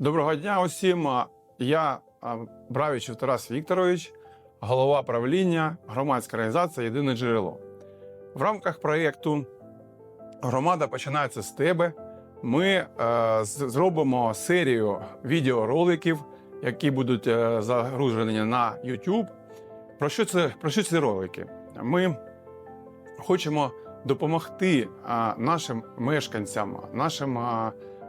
Доброго дня усім. Я Бравічев Тарас Вікторович, голова правління громадська організація Єдине джерело. В рамках проєкту Громада починається з тебе. Ми е, зробимо серію відеороликів, які будуть е, загружені на YouTube. Про що це про що ці ролики? Ми хочемо допомогти нашим мешканцям, нашим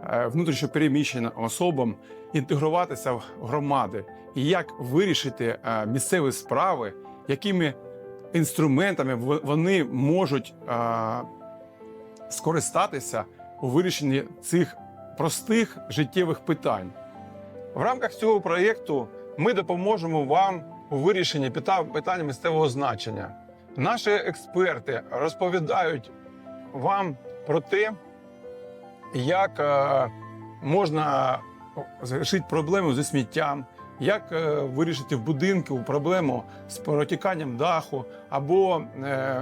внутрішньопереміщеним особам інтегруватися в громади і як вирішити е, місцеві справи, якими інструментами вони можуть е, скористатися у вирішенні цих простих життєвих питань. В рамках цього проєкту ми допоможемо вам у вирішенні пита- питань місцевого значення. Наші експерти розповідають вам про те, як е, можна вирішити проблему зі сміттям, як е, вирішити в будинку проблему з протіканням даху або е,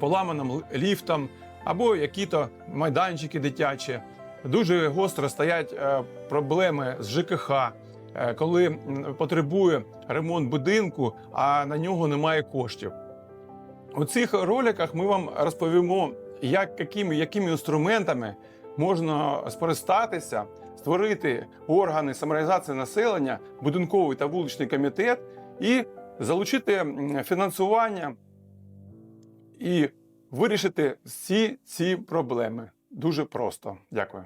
поламаним ліфтом, або які-то майданчики дитячі. Дуже гостро стоять проблеми з ЖКХ, коли потребує ремонт будинку, а на нього немає коштів. У цих роликах ми вам розповімо, як, якими, якими інструментами можна скористатися, створити органи самореалізації населення, будинковий та вуличний комітет і залучити фінансування і вирішити всі ці проблеми. Дуже просто. Дякую.